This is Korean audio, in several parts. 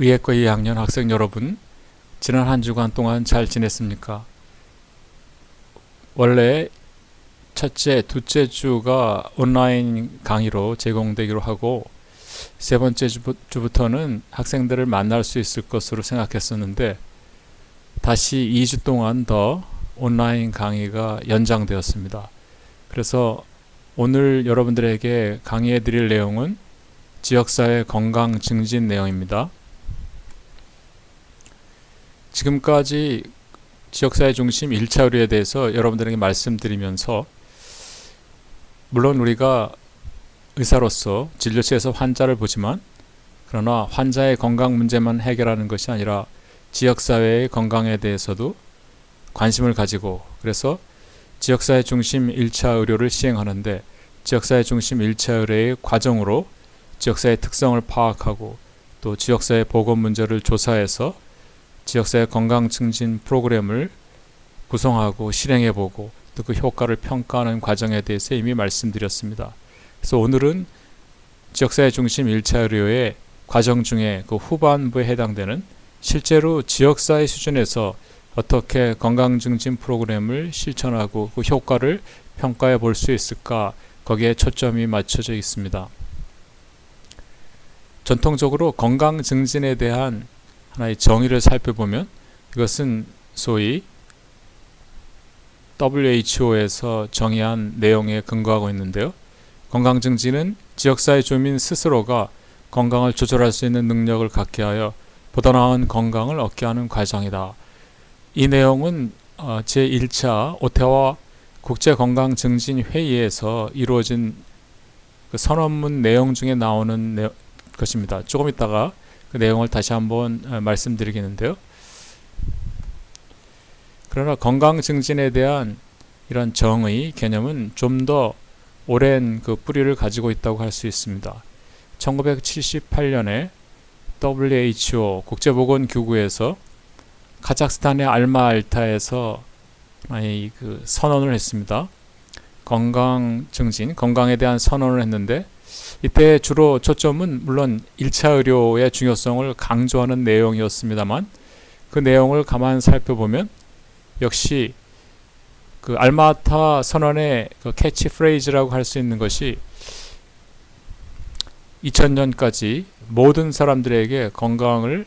의예과 2학년 학생 여러분, 지난 한 주간 동안 잘 지냈습니까? 원래 첫째, 둘째 주가 온라인 강의로 제공되기로 하고 세 번째 주부터는 학생들을 만날 수 있을 것으로 생각했었는데 다시 2주 동안 더 온라인 강의가 연장되었습니다. 그래서 오늘 여러분들에게 강의해 드릴 내용은 지역사회 건강 증진 내용입니다. 지금까지 지역사회 중심 1차 의료에 대해서 여러분들에게 말씀드리면서 물론 우리가 의사로서 진료실에서 환자를 보지만 그러나 환자의 건강 문제만 해결하는 것이 아니라 지역사회의 건강에 대해서도 관심을 가지고 그래서 지역사회 중심 1차 의료를 시행하는데 지역사회 중심 1차 의료의 과정으로 지역사회 특성을 파악하고 또 지역사회 보건 문제를 조사해서 지역사회 건강 증진 프로그램을 구성하고 실행해 보고 또 그 효과를 평가하는 과정에 대해서 이미 말씀드렸습니다. 그래서 오늘은 지역사회 중심 1차 의료의 과정 중에 그 후반부에 해당되는 실제로 지역사회 수준에서 어떻게 건강 증진 프로그램을 실천하고 그 효과를 평가해 볼 수 있을까 거기에 초점이 맞춰져 있습니다. 전통적으로 건강 증진에 대한 하나의 정의를 살펴보면 이것은 소위 WHO에서 정의한 내용에 근거하고 있는데요. 건강 증진은 지역사회 주민 스스로가 건강을 조절할 수 있는 능력을 갖게 하여 보다 나은 건강을 얻게 하는 과정이다. 이 내용은 어, 제1차 오태와 국제건강증진회의에서 이루어진 그 선언문 내용 중에 나오는 내, 것입니다. 조금 있다가 그 내용을 다시 한번 어, 말씀드리겠는데요. 그러나 건강 증진에 대한 이런 정의 개념은 좀 더 오랜 그 뿌리를 가지고 있다고 할 수 있습니다. 1978년에 WHO 국제보건기구에서 카자흐스탄의 알마알타에서 아니 그 선언을 했습니다. 건강 증진, 건강에 대한 선언을 했는데 이때 주로 초점은 물론 1차 의료의 중요성을 강조하는 내용이었습니다만 그 내용을 가만 살펴보면 역시 그 알마타 선언의 그 캐치 프레이즈라고 할 수 있는 것이 2000년까지 모든 사람들에게 건강을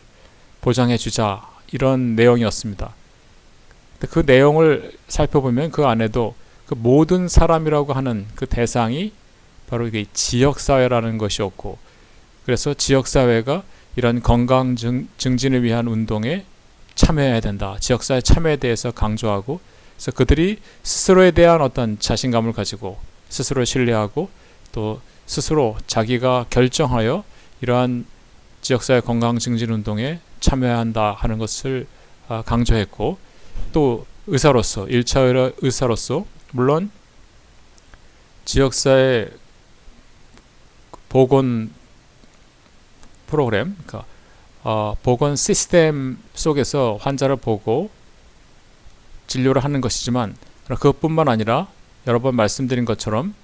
보장해 주자 이런 내용이었습니다. 그 내용을 살펴보면 그 안에도 그 모든 사람이라고 하는 그 대상이 바로 이게 지역사회라는 것이었고 그래서 지역사회가 이런 건강 증, 진을 위한 운동에 참여해야 된다. 지역사회 참여에 대해서 강조하고 그래서 그들이 스스로에 대한 어떤 자신감을 가지고 스스로 신뢰하고 또 스스로 자기가 결정하여 이러한 지역사회 건강 증진 운동에 참여해야 한다 하는 것을 아, 강조했고 또 의사로서 1차 의사로서 물론 지역사회 보건 프로그램, 그러니까 어, 보건 시스템 속에서 환자를 보고 진료를 하는 것이지만 그것뿐만 아니라 여러 번 말씀드린 것처럼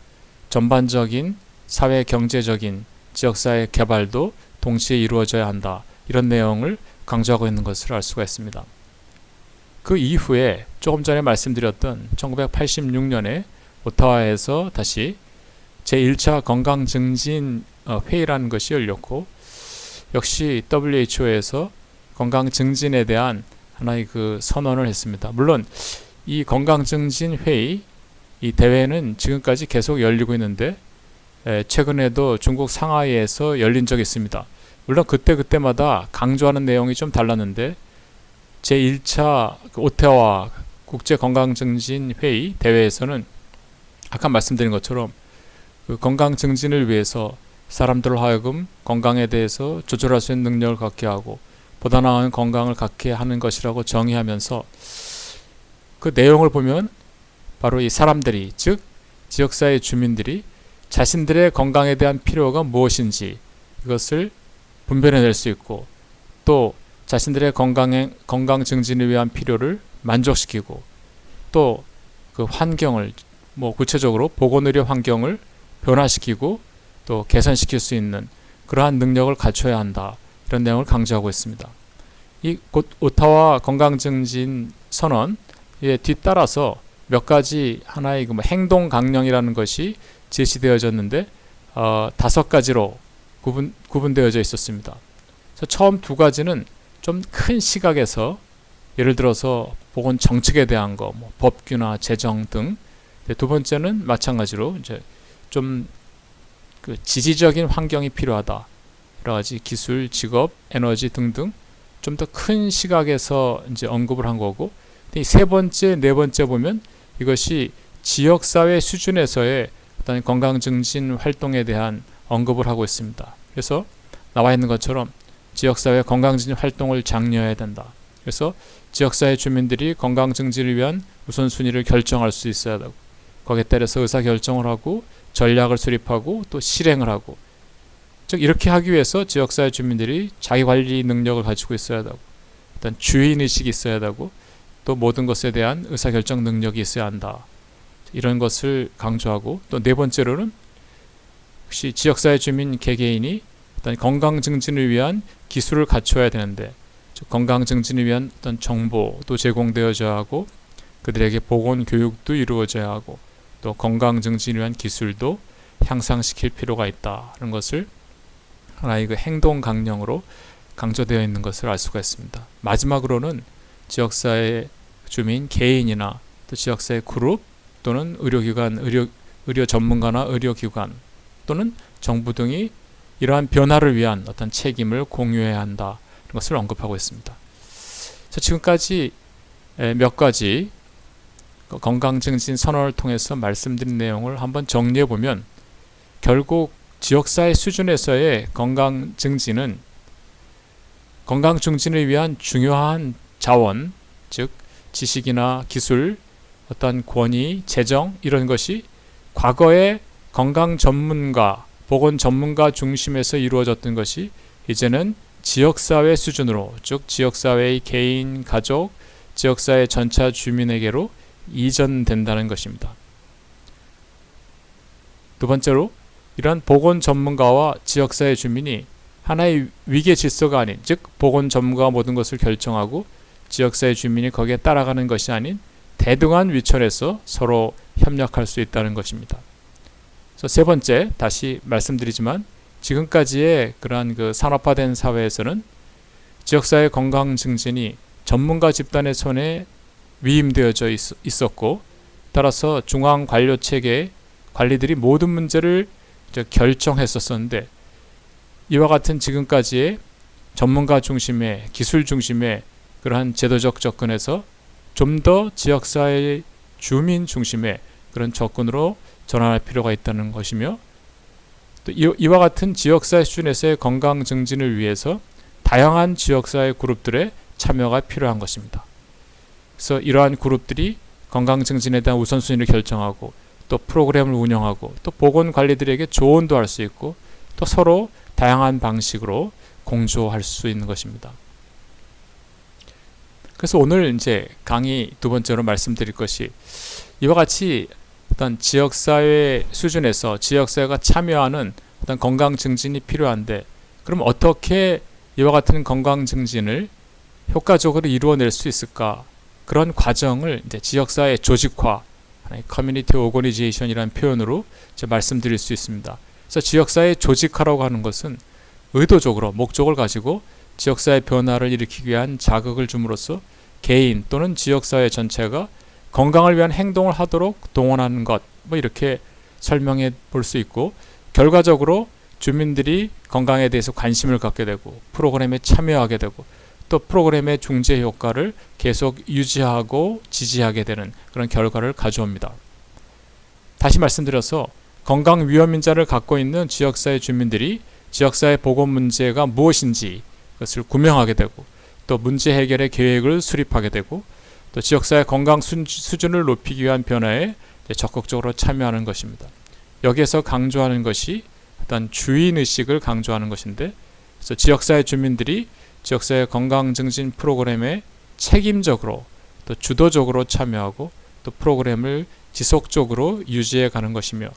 전반적인 사회 경제적인 지역사회 개발도 동시에 이루어져야 한다. 이런 내용을 강조하고 있는 것을 알 수가 있습니다. 그 이후에 조금 전에 말씀드렸던 1986년에 오타와에서 다시 제1차 건강 증진 어, 회의라는 것이 열렸고 역시 WHO에서 건강 증진에 대한 하나의 그 선언을 했습니다. 물론 이 건강 증진 회의 이 대회는 지금까지 계속 열리고 있는데 최근에도 중국 상하이에서 열린 적이 있습니다. 물론 그때 그때마다 강조하는 내용이 좀 달랐는데 제 1차 그 오태와 국제 건강 증진 회의 대회에서는 아까 말씀드린 것처럼 그 건강 증진을 위해서 사람들을 하여금 건강에 대해서 조절할 수 있는 능력을 갖게 하고 보다 나은 건강을 갖게 하는 것이라고 정의하면서 그 내용을 보면 바로 이 사람들이 즉 지역사회 주민들이 자신들의 건강에 대한 필요가 무엇인지 이것을 분별해낼 수 있고 또 자신들의 건강에, 건강 증진을 위한 필요를 만족시키고 또 그 환경을 뭐 구체적으로 보건의료 환경을 변화시키고 또 개선시킬 수 있는 그러한 능력을 갖춰야 한다. 이런 내용을 강조하고 있습니다. 이 오타와 건강증진 선언에 뒤따라서 몇 가지 하나의 그 뭐 행동 강령이라는 것이 제시되어졌는데 어, 다섯 가지로 구분 구분되어져 있었습니다. 그래서 처음 두 가지는 좀 큰 시각에서 예를 들어서 보건 정책에 대한 거, 뭐 법규나 재정 등. 두 번째는 마찬가지로 이제 좀 그 지지적인 환경이 필요하다. 여러 가지 기술, 직업, 에너지 등등 좀 더 큰 시각에서 이제 언급을 한 거고 세 번째, 네 번째 보면 이것이 지역사회 수준에서의 어떤 건강 증진 활동에 대한 언급을 하고 있습니다. 그래서 나와 있는 것처럼 지역사회 건강 증진 활동을 장려해야 된다. 그래서 지역사회 주민들이 건강 증진을 위한 우선순위를 결정할 수 있어야 되고 거기에 따라서 의사 결정을 하고 전략을 수립하고 또 실행을 하고 즉 이렇게 하기 위해서 지역사회 주민들이 자기 관리 능력을 가지고 있어야 되고 일단 주인 의식이 있어야 되고 또 모든 것에 대한 의사 결정 능력이 있어야 한다. 이런 것을 강조하고 또 네 번째로는 혹시 지역사회 주민 개개인이 어떤 건강 증진을 위한 기술을 갖춰야 되는데 건강 증진을 위한 어떤 정보도 제공되어져야 하고 그들에게 보건 교육도 이루어져야 하고 또 건강 증진을 위한 기술도 향상시킬 필요가 있다는 것을 하나의 그 행동 강령으로 강조되어 있는 것을 알 수가 있습니다. 마지막으로는 지역사회 주민 개인이나 또 지역사회 그룹 또는 의료기관, 의료, 의료 전문가나 의료기관 또는 정부 등이 이러한 변화를 위한 어떤 책임을 공유해야 한다. 것을 언급하고 있습니다. 자, 지금까지 몇 가지 그 건강증진 선언을 통해서 말씀드린 내용을 한번 정리해 보면 결국 지역사회 수준에서의 건강 증진은 건강 증진을 위한 중요한 자원, 즉 지식이나 기술, 어떤 권위, 재정 이런 것이 과거의 건강 전문가, 보건 전문가 중심에서 이루어졌던 것이 이제는 지역사회 수준으로 즉 지역사회의 개인, 가족, 지역사회 전체 주민에게로 이전된다는 것입니다. 두 번째로 이러한 보건 전문가와 지역사회 주민이 하나의 위계 질서가 아닌 즉 보건 전문가가 모든 것을 결정하고 지역사회 주민이 거기에 따라가는 것이 아닌 대등한 위치에서 서로 협력할 수 있다는 것입니다. 그래서 세 번째 다시 말씀드리지만 지금까지의 그러한 그 산업화된 사회에서는 지역사회 건강 증진이 전문가 집단의 손에 위임되어져 있, 었고 따라서 중앙 관료 체계 관리들이 모든 문제를 결정했었었는데 이와 같은 지금까지의 전문가 중심의 기술 중심의 그러한 제도적 접근에서 좀 더 지역사회 주민 중심의 그런 접근으로 전환할 필요가 있다는 것이며 또 이와 같은 지역사회 수준에서의 건강 증진을 위해서 다양한 지역사회 그룹들의 참여가 필요한 것입니다. 그래서 이러한 그룹들이 건강 증진에 대한 우선순위를 결정하고 또 프로그램을 운영하고 또 보건 관리들에게 조언도 할 수 있고 또 서로 다양한 방식으로 공조할 수 있는 것입니다. 그래서 오늘 이제 강의 두 번째로 말씀드릴 것이 이와 같이 어떤 지역사회 수준에서 지역사회가 참여하는 어떤 건강 증진이 필요한데 그럼 어떻게 이와 같은 건강 증진을 효과적으로 이루어낼 수 있을까? 그런 과정을 이제 지역사회 조직화, 커뮤니티 오거니제이션이라는 표현으로 말씀드릴 수 있습니다. 그래서 지역사회 조직화라고 하는 것은 의도적으로 목적을 가지고 지역사회 변화를 일으키기 위한 자극을 줌으로써 개인 또는 지역사회 전체가 건강을 위한 행동을 하도록 동원하는 것, 뭐 이렇게 설명해 볼 수 있고, 결과적으로 주민들이 건강에 대해서 관심을 갖게 되고, 프로그램에 참여하게 되고, 또 프로그램의 중재 효과를 계속 유지하고 지지하게 되는 그런 결과를 가져옵니다. 다시 말씀드려서 건강 위험 인자를 갖고 있는 지역사회 주민들이 지역사회 보건 문제가 무엇인지 그것을 구명하게 되고 또 문제 해결의 계획을 수립하게 되고 또 지역사회 건강 수준을 높이기 위한 변화에 적극적으로 참여하는 것입니다. 여기에서 강조하는 것이 어떤 주인 의식을 강조하는 것인데, 그래서 지역사회 주민들이 지역사회 건강 증진 프로그램에 책임적으로 또 주도적으로 참여하고 또 프로그램을 지속적으로 유지해 가는 것이며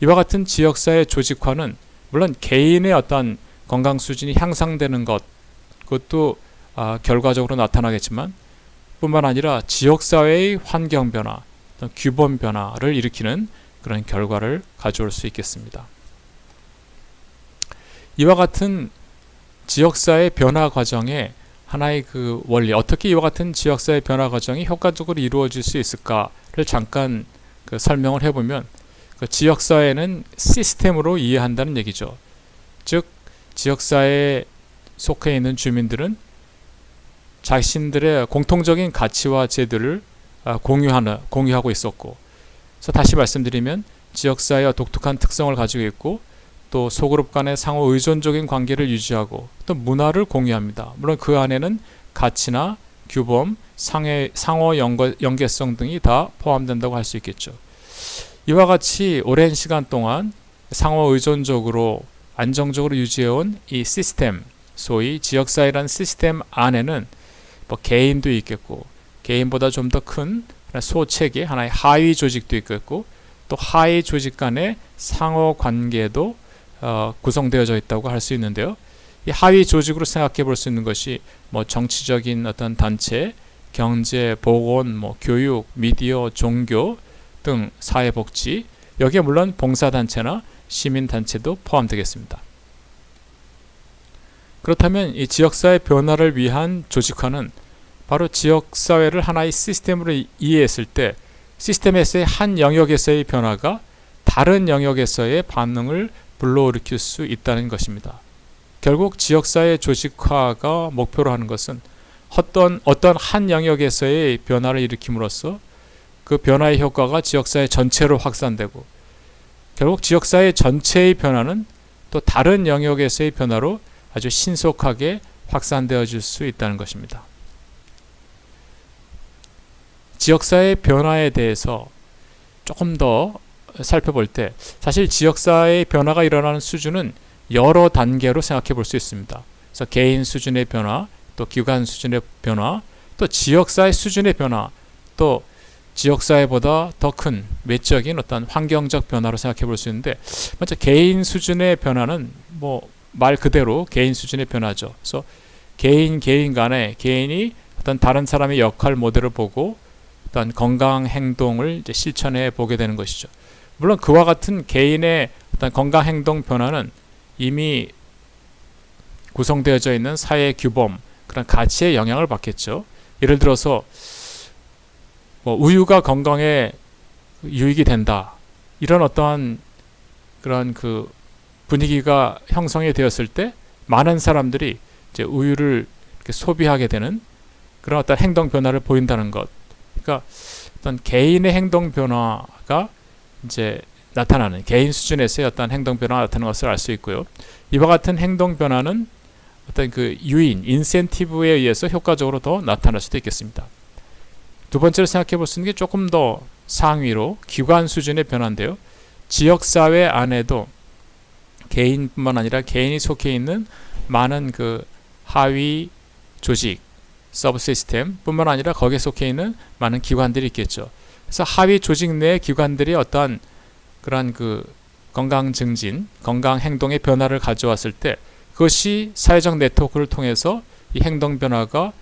이와 같은 지역사회 조직화는 물론 개인의 어떤 건강 수준이 향상되는 것 그것도 아, 결과적으로 나타나겠지만 뿐만 아니라 지역 사회의 환경 변화, 규범 변화를 일으키는 그런 결과를 가져올 수 있겠습니다. 이와 같은 지역사회 변화 과정에 하나의 그 원리 어떻게 이와 같은 지역사회 변화 과정이 효과적으로 이루어질 수 있을까를 잠깐 그 설명을 해보면 그 지역사회는 시스템으로 이해한다는 얘기죠. 즉 지역사회에 속해 있는 주민들은 자신들의 공통적인 가치와 제도를 아, 공유하는 공유하고 있었고, 그래서 다시 말씀드리면 지역사회와 독특한 특성을 가지고 있고 또 소그룹 간의 상호 의존적인 관계를 유지하고 또 문화를 공유합니다. 물론 그 안에는 가치나 규범, 상해, 상호 연거, 연계 성 등이 다 포함된다고 할 수 있겠죠. 이와 같이 오랜 시간 동안 상호 의존적으로 안정적으로 유지해온 이 시스템, 소위 지역사회라는 시스템 안에는 뭐 개인도 있겠고 개인보다 좀 더 큰 소체계 하나의 하위 조직도 있겠고 또 하위 조직 간의 상호 관계도 어, 구성되어져 있다고 할 수 있는데요. 이 하위 조직으로 생각해 볼 수 있는 것이 뭐 정치적인 어떤 단체, 경제, 보건, 뭐 교육, 미디어, 종교 등 사회복지 여기에 물론 봉사단체나 시민단체도 포함되겠습니다. 그렇다면 이 지역사회 변화를 위한 조직화는 바로 지역사회를 하나의 시스템으로 이해했을 때 시스템에서의 한 영역에서의 변화가 다른 영역에서의 반응을 불러일으킬 수 있다는 것입니다. 결국 지역사회 조직화가 목표로 하는 것은 어떤 어떤 한 영역에서의 변화를 일으킴으로써 그 변화의 효과가 지역사회 전체로 확산되고 결국 지역사회 전체의 변화는 또 다른 영역에서의 변화로 아주 신속하게 확산되어질 수 있다는 것입니다. 지역사회 변화에 대해서 조금 더 살펴볼 때 사실 지역사회의 변화가 일어나는 수준은 여러 단계로 생각해 볼 수 있습니다. 그래서 개인 수준의 변화, 또 기관 수준의 변화, 또 지역사회 수준의 변화, 또 지역사회보다 더 큰 외적인 어떤 환경적 변화로 생각해 볼 수 있는데 먼저 개인 수준의 변화는 뭐 말 그대로 개인 수준의 변화죠. 그래서 개인 개인 간에 개인이 어떤 다른 사람의 역할 모델을 보고 어떤 건강 행동을 실천해 보게 되는 것이죠. 물론 그와 같은 개인의 어떤 건강 행동 변화는 이미 구성되어져 있는 사회 규범 그런 가치의 영향을 받겠죠. 예를 들어서 뭐 우유가 건강에 유익이 된다 이런 어떠한 그런 그 분위기가 형성이 되었을 때 많은 사람들이 이제 우유를 소비하게 되는 그런 어떤 행동 변화를 보인다는 것. 그러니까 어떤 개인의 행동 변화가 이제 나타나는 개인 수준에서의 어떤 행동 변화가 나타나는 것을 알 수 있고요. 이와 같은 행동 변화는 어떤 그 유인, 인센티브에 의해서 효과적으로 더 나타날 수도 있겠습니다. 두 번째로 생각해 볼 수 있는 게 조금 더 상위로 기관 수준의 변화인데요. 지역 사회 안에도 개인뿐만 아니라 개인이 속해 있는 많은 그 하위 조직, 서브 시스템 뿐만 아니라 거기에 속해 있는 많은 기관들이 있겠죠. 그래서 하위 조직 내 기관들이 어떠한 그러한 그 건강 증진, 건강 행동의 변화를 가져왔을 때 그것이 사회적 네트워크를 통해서 이 행동 변화가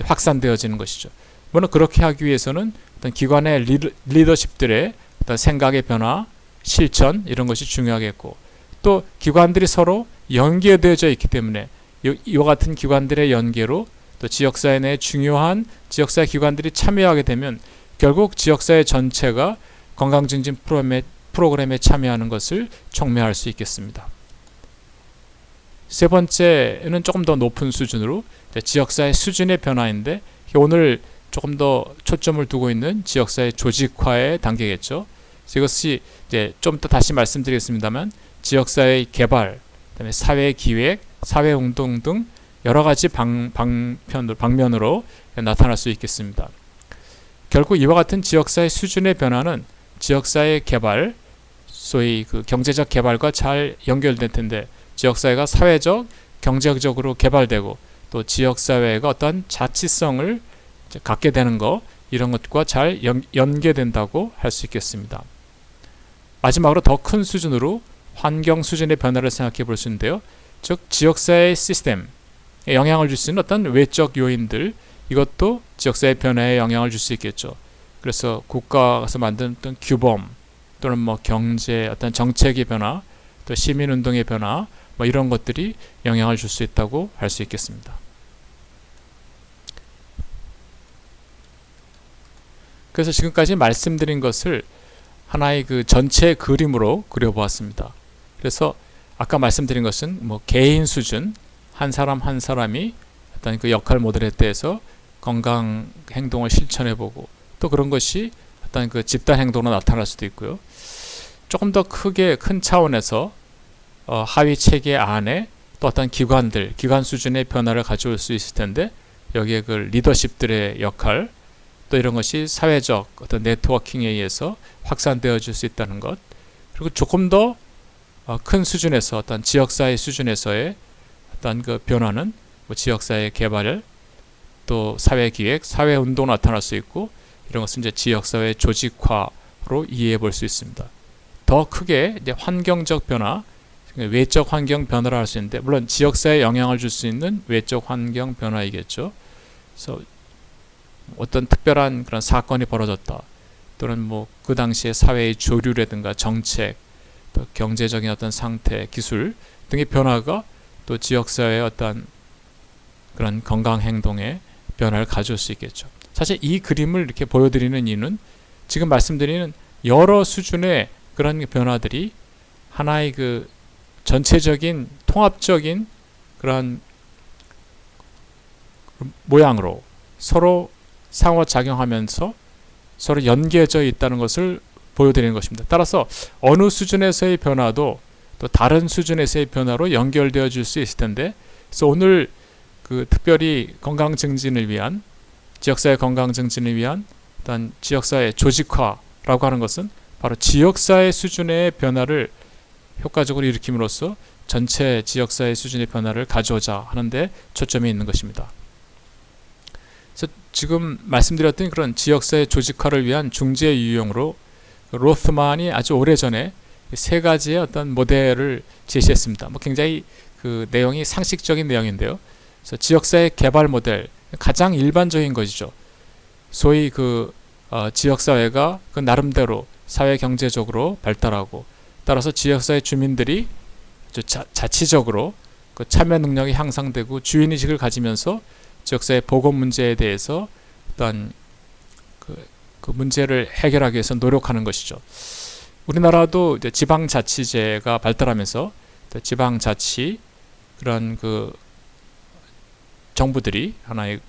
확산되어지는 것이죠. 물론 그렇게 하기 위해서는 어떤 기관의 리더, 리더십들의 어떤 생각의 변화, 실천 이런 것이 중요하겠고 또 기관들이 서로 연계되어져 있기 때문에 이와 같은 기관들의 연계로 또 지역사회 내 중요한 지역사회 기관들이 참여하게 되면 결국 지역사회 전체가 건강증진 프로그램에, 프로그램에 참여하는 것을 촉매할 수 있겠습니다. 세 번째는 조금 더 높은 수준으로 지역사회 수준의 변화인데 오늘 조금 더 초점을 두고 있는 지역사회 조직화의 단계겠죠. 이것이 이제 좀 더 다시 말씀드리겠습니다만 지역사회 개발, 그다음에 사회 기획, 사회 운동 등 여러 가지 방, 방편, 방면으로 나타날 수 있겠습니다. 결국 이와 같은 지역사회 수준의 변화는 지역사회 개발, 소위 그 경제적 개발과 잘 연결될 텐데 지역사회가 사회적, 경제적으로 개발되고 또 지역사회가 어떤 자치성을 갖게 되는 것 이런 것과 잘 연, 연계된다고 할 수 있겠습니다. 마지막으로 더 큰 수준으로 환경 수준의 변화를 생각해 볼 수 있는데요. 즉 지역사회 시스템에 영향을 줄 수 있는 어떤 외적 요인들 이것도 지역사회 변화에 영향을 줄 수 있겠죠. 그래서 국가에서 만든 어떤 규범 또는 뭐 경제 어떤 정책의 변화 또 시민 운동의 변화 뭐 이런 것들이 영향을 줄 수 있다고 할 수 있겠습니다. 그래서 지금까지 말씀드린 것을 하나의 그 전체 그림으로 그려보았습니다. 그래서 아까 말씀드린 것은 뭐 개인 수준 한 사람 한 사람이 어떤 그 역할 모델에 대해서 건강 행동을 실천해 보고 또 그런 것이 어떤 그 집단 행동으로 나타날 수도 있고요. 조금 더 크게 큰 차원에서 어, 하위 체계 안에 또 어떤 기관들, 기관 수준의 변화를 가져올 수 있을 텐데 여기에 그 리더십들의 역할 또 이런 것이 사회적 어떤 네트워킹에 의해서 확산되어질 수 있다는 것 그리고 조금 더큰 어, 수준에서 어떤 지역사회 수준에서의 어떤 그 변화는 뭐 지역사회 개발 또 사회기획, 사회운동 나타날 수 있고 이런 것은 이제 지역사회 조직화로 이해해 볼 수 있습니다. 더 크게 이제 환경적 변화, 외적 환경 변화를 할 수 있는데 물론 지역사회에 영향을 줄 수 있는 외적 환경 변화이겠죠. 그래서 어떤 특별한 그런 사건이 벌어졌다. 또는 뭐 그 당시에 사회의 조류라든가 정책, 또 경제적인 어떤 상태, 기술 등의 변화가 또 지역사회의 어떤 그런 건강 행동에 변화를 가져올 수 있겠죠. 사실 이 그림을 이렇게 보여드리는 이유는 지금 말씀드리는 여러 수준의 그런 변화들이 하나의 그 전체적인 통합적인 그런 모양으로 서로 상호작용하면서 서로 연계져 있다는 것을 보여드리는 것입니다. 따라서 어느 수준에서의 변화도 또 다른 수준에서의 변화로 연결되어 수 있을 텐데 그래서 오늘 그 특별히 건강 증진을 위한 지역사회 건강 증진을 위한 어떤 지역사회 조직화라고 하는 것은 바로 지역사회 수준의 변화를 효과적으로 일으킴으로써 전체 지역사회 수준의 변화를 가져오자 하는데 초점이 있는 것입니다. 그래서 지금 말씀드렸던 그런 지역사회 조직화를 위한 중재 유형으로 로스만이 아주 오래전에 세 가지의 어떤 모델을 제시했습니다. 뭐 굉장히 그 내용이 상식적인 내용인데요. 그래서 지역사회 개발 모델 가장 일반적인 것이죠. 소위 그 어, 지역사회가 그 나름대로 사회 경제적으로 발달하고 따라서 지역사회 주민들이 자, 자치적으로 그 참여 능력이 향상되고 주인의식을 가지면서 지역사회 보건 문제에 대해서 어떤 그, 그 문제를 해결하기 위해서 노력하는 것이죠. 우리나라도 지방자치제가 발달하면서 지방자치 그런 그 정부들이 하나의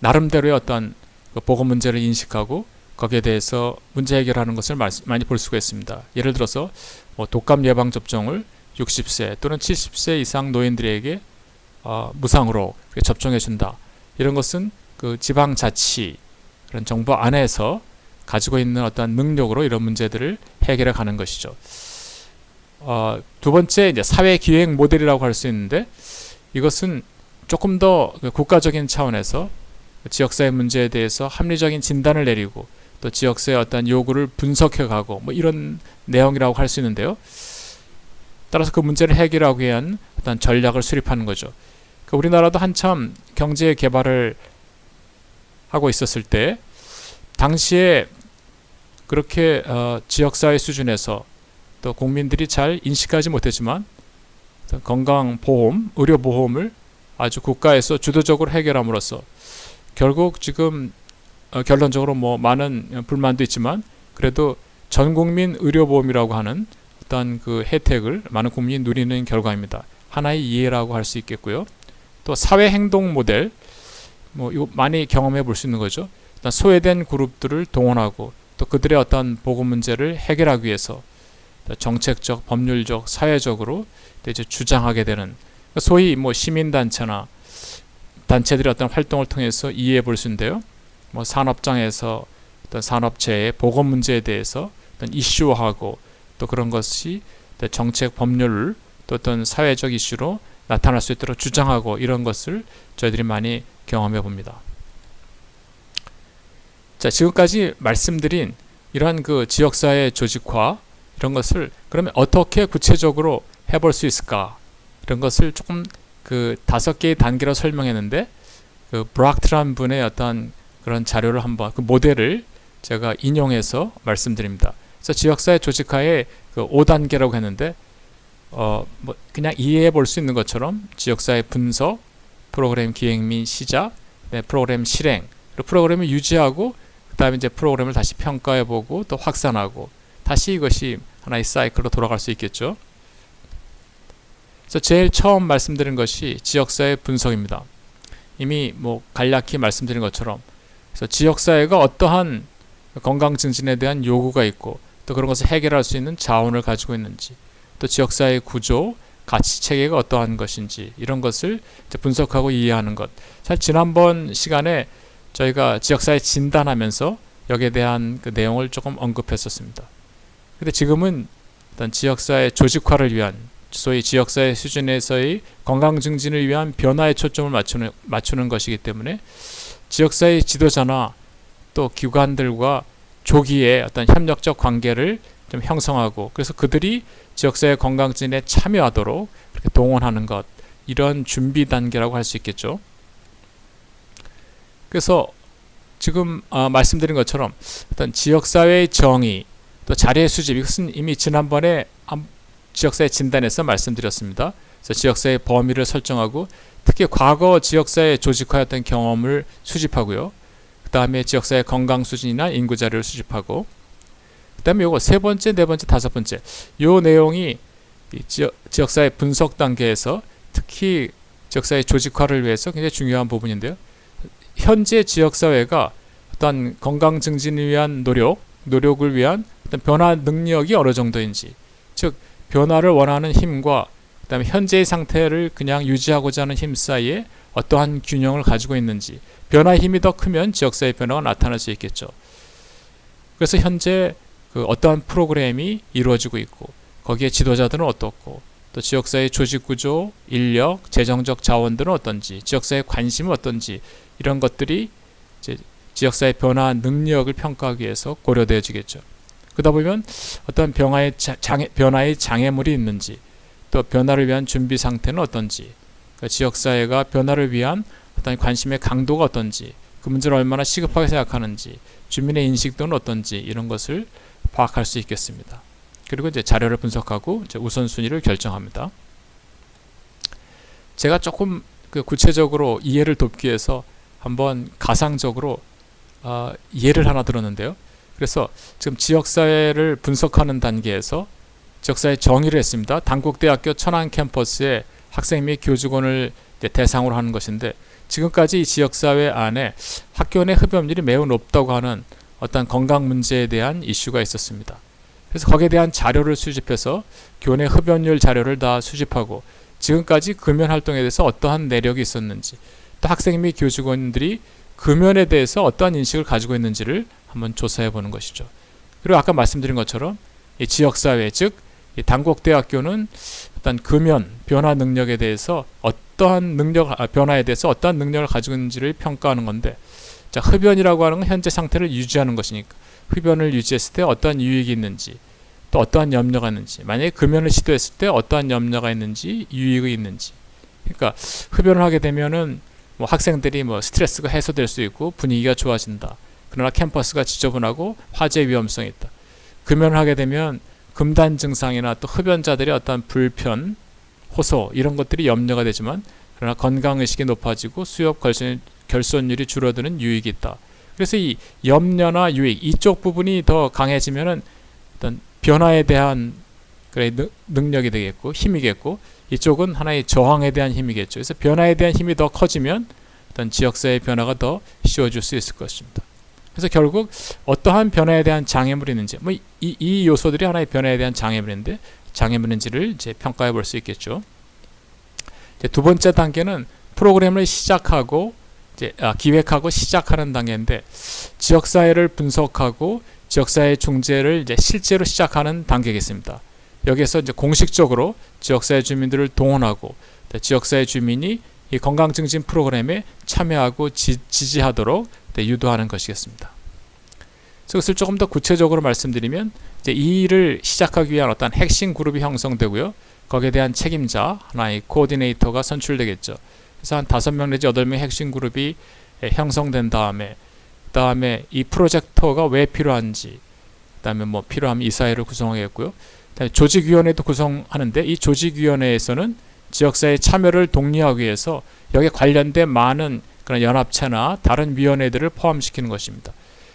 나름대로의 어떤 그 보건 문제를 인식하고 거기에 대해서 문제 해결하는 것을 많이 볼 수가 있습니다. 예를 들어서 뭐 독감 예방 접종을 60세 또는 70세 이상 노인들에게 어, 무상으로 접종해 준다. 이런 것은 그 지방 자치 그런 정부 안에서 가지고 있는 어떤 능력으로 이런 문제들을 해결해 가는 것이죠. 어, 두 번째 이제 사회 기획 모델이라고 할 수 있는데 이것은 조금 더그 국가적인 차원에서 지역사회 문제에 대해서 합리적인 진단을 내리고 또 지역사회 어떤 요구를 분석해 가고 뭐 이런 내용이라고 할 수 있는데요. 따라서 그 문제를 해결하기 위한 어떤 전략을 수립하는 거죠. 그 우리나라도 한참 경제 개발을 하고 있었을 때 당시에 그렇게 어, 지역사회 수준에서 또 국민들이 잘 인식하지 못했지만 건강보험, 의료보험을 아주 국가에서 주도적으로 해결함으로써 결국 지금 어, 결론적으로 뭐 많은 불만도 있지만 그래도 전 국민 의료보험이라고 하는 어떤 그 혜택을 많은 국민이 누리는 결과입니다. 하나의 이해라고 할 수 있겠고요. 또 사회 행동 모델 뭐 이거 많이 경험해 볼 수 있는 거죠. 일단 소외된 그룹들을 동원하고 또 그들의 어떤 보건 문제를 해결하기 위해서 정책적, 법률적, 사회적으로 이제 주장하게 되는 소위 뭐 시민단체나 단체들의 어떤 활동을 통해서 이해해 볼 수 있는데요. 뭐 산업장에서 어떤 산업체의 보건 문제에 대해서 어떤 이슈화하고 또 그런 것이 정책 법률 또 어떤 사회적 이슈로 나타날 수 있도록 주장하고 이런 것을 저희들이 많이 경험해 봅니다. 자, 지금까지 말씀드린 이러한 그 지역사회 조직화 이런 것을 그러면 어떻게 구체적으로 해볼 수 있을까? 이런 것을 조금 그 다섯 개의 단계로 설명했는데 그 브락트란 분의 어떤 그런 자료를 한번 그 모델을 제가 인용해서 말씀드립니다. 그래서 지역사회 조직화의 그 5단계라고 했는데 어 뭐 그냥 이해해 볼 수 있는 것처럼 지역사회 분석, 프로그램 기획 및 시작, 네, 프로그램 실행, 그리고 프로그램을 유지하고 그다음에 이제 프로그램을 다시 평가해 보고 또 확산하고 다시 이것이 하나의 사이클로 돌아갈 수 있겠죠. 그래서 제일 처음 말씀드린 것이 지역사회 분석입니다. 이미 뭐 간략히 말씀드린 것처럼 그래서 지역사회가 어떠한 건강 증진에 대한 요구가 있고 또 그런 것을 해결할 수 있는 자원을 가지고 있는지 또 지역사회 구조, 가치 체계가 어떠한 것인지 이런 것을 분석하고 이해하는 것. 사실 지난번 시간에 저희가 지역사회 진단하면서 여기에 대한 그 내용을 조금 언급했었습니다. 근데 지금은 일단 지역사회 조직화를 위한 소위 지역사회 수준에서의 건강 증진을 위한 변화에 초점을 맞추는 맞추는 것이기 때문에 지역사회 지도자나 또 기관들과 조기에 어떤 협력적 관계를 좀 형성하고 그래서 그들이 지역사회 건강 증진에 참여하도록 그렇게 동원하는 것 이런 준비 단계라고 할 수 있겠죠. 그래서 지금 어, 말씀드린 것처럼 어떤 지역사회의 정의 또 자리의 수집 이것은 이미 지난번에 지역사회 진단에서 말씀드렸습니다. 그래서 지역사회 범위를 설정하고 특히 과거 지역사회 조직화였던 경험을 수집하고요. 그 다음에 지역사회 건강 수준이나 인구 자료를 수집하고 그 다음에 요거 세 번째, 네 번째, 다섯 번째 요 내용이 지역, 지역사회 분석 단계에서 특히 지역사회 조직화를 위해서 굉장히 중요한 부분인데요. 현재 지역사회가 어떤 건강 증진을 위한 노력, 노력을 위한 어떤 변화 능력이 어느 정도인지 즉 변화를 원하는 힘과 그다음에 현재의 상태를 그냥 유지하고자 하는 힘 사이에 어떠한 균형을 가지고 있는지 변화의 힘이 더 크면 지역사회 변화가 나타날 수 있겠죠. 그래서 현재 그 어떠한 프로그램이 이루어지고 있고 거기에 지도자들은 어떻고 또 지역사회 조직 구조, 인력, 재정적 자원들은 어떤지, 지역사회 관심은 어떤지 이런 것들이 지역사회 변화 능력을 평가하기 위해서 고려되어지겠죠. 그러다 보면 어떤 변화의 장애, 변화의 장애물이 있는지 또 변화를 위한 준비 상태는 어떤지 그러니까 지역사회가 변화를 위한 어떤 관심의 강도가 어떤지 그 문제를 얼마나 시급하게 생각하는지 주민의 인식도는 어떤지 이런 것을 파악할 수 있겠습니다. 그리고 이제 자료를 분석하고 이제 우선순위를 결정합니다. 제가 조금 그 구체적으로 이해를 돕기 위해서 한번 가상적으로 어, 예를 하나 들었는데요. 그래서 지금 지역사회를 분석하는 단계에서 지역사회 정의를 했습니다. 단국대학교 천안 캠퍼스에 학생 및 교직원을 대상으로 하는 것인데 지금까지 이 지역사회 안에 학교 내 흡연율이 매우 높다고 하는 어떤 건강 문제에 대한 이슈가 있었습니다. 그래서 거기에 대한 자료를 수집해서 교내 흡연율 자료를 다 수집하고 지금까지 금연 활동에 대해서 어떠한 내력이 있었는지 또 학생 및 교직원들이 금연에 대해서 어떠한 인식을 가지고 있는지를 한번 조사해 보는 것이죠. 그리고 아까 말씀드린 것처럼 이 지역사회 즉 단국대학교는 어떤 금연 변화 능력에 대해서 어떠한 능력 아, 변화에 대해서 어떠한 능력을 가지고 있는지를 평가하는 건데 자 흡연이라고 하는 건 현재 상태를 유지하는 것이니까 흡연을 유지했을 때 어떠한 유익이 있는지 또 어떠한 염려가 있는지 만약에 금연을 시도했을 때 어떠한 염려가 있는지 유익이 있는지 그러니까 흡연을 하게 되면은 뭐 학생들이 뭐 스트레스가 해소될 수 있고 분위기가 좋아진다. 그러나 캠퍼스가 지저분하고 화재 위험성이 있다. 금연을 하게 되면 금단 증상이나 또 흡연자들의 어떤 불편, 호소 이런 것들이 염려가 되지만 그러나 건강 의식이 높아지고 수업 결손, 결손율이 줄어드는 유익이 있다. 그래서 이 염려나 유익 이쪽 부분이 더 강해지면은 어떤 변화에 대한 그래 능력이 되겠고 힘이겠고 이쪽은 하나의 저항에 대한 힘이겠죠. 그래서 변화에 대한 힘이 더 커지면 어떤 지역사회의 변화가 더 쉬워질 수 있을 것입니다. 그래서 결국 어떠한 변화에 대한 장애물이 있는지 뭐이 이 요소들이 하나의 변화에 대한 장애물인데 장애물인지를 이제 평가해 볼 수 있겠죠. 두 번째 단계는 프로그램을 시작하고 이제 아, 기획하고 시작하는 단계인데 지역 사회를 분석하고 지역 사회 중재를 이제 실제로 시작하는 단계겠습니다. 여기서 이제 공식적으로 지역 사회 주민들을 동원하고 지역 사회 주민이 이 건강 증진 프로그램에 참여하고 지, 지하도록 유도하는 것이겠습니다. 그것을 조금 더 구체적으로 말씀드리면 이제 이 일을 시작하기 위한 어떤 핵심 그룹이 형성되고요. 거기에 대한 책임자 하나의 코디네이터가 선출되겠죠. 그래서 한 다섯 명 내지 여덟 명 핵심 그룹이 에, 형성된 다음에 그다음에 이 프로젝터가 왜 필요한지 그다음에 뭐 필요하면 이사회를 구성하겠고요. 그다음에 조직위원회도 구성하는데 이 조직위원회에서는 지역사회 참여를 독려하기 위해서 여기에 관련된 많은 그런 연합체나 다른 위원회들을 포함시키는 것입니다.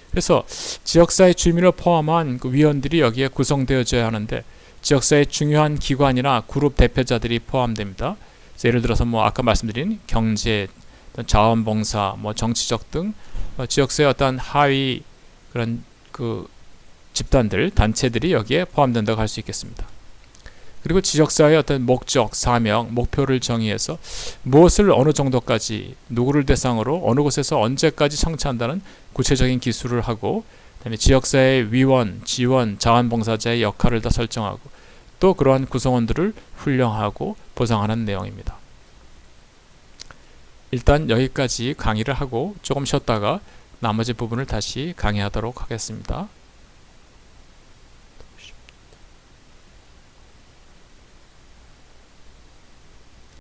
그래서 지역사회 주민을 포함한 그 위원들이 여기에 구성되어져야 하는데 지역사회 중요한 기관이나 그룹 대표자들이 포함됩니다. 예를 들어서 뭐 아까 말씀드린 경제, 자원봉사, 뭐 정치적 등 어, 지역사회 어떤 하위 그런 그 집단들, 단체들이 여기에 포함된다고 할 수 있겠습니다. 그리고 지역사회의 어떤 목적, 사명, 목표를 정의해서 무엇을 어느 정도까지 누구를 대상으로 어느 곳에서 언제까지 청취한다는 구체적인 기술을 하고 그다음에 지역사회 위원, 지원, 자원봉사자의 역할을 다 설정하고 또 그러한 구성원들을 훈령하고 보상하는 내용입니다. 일단 여기까지 강의를 하고 조금 쉬었다가 나머지 부분을 다시 강의하도록 하겠습니다.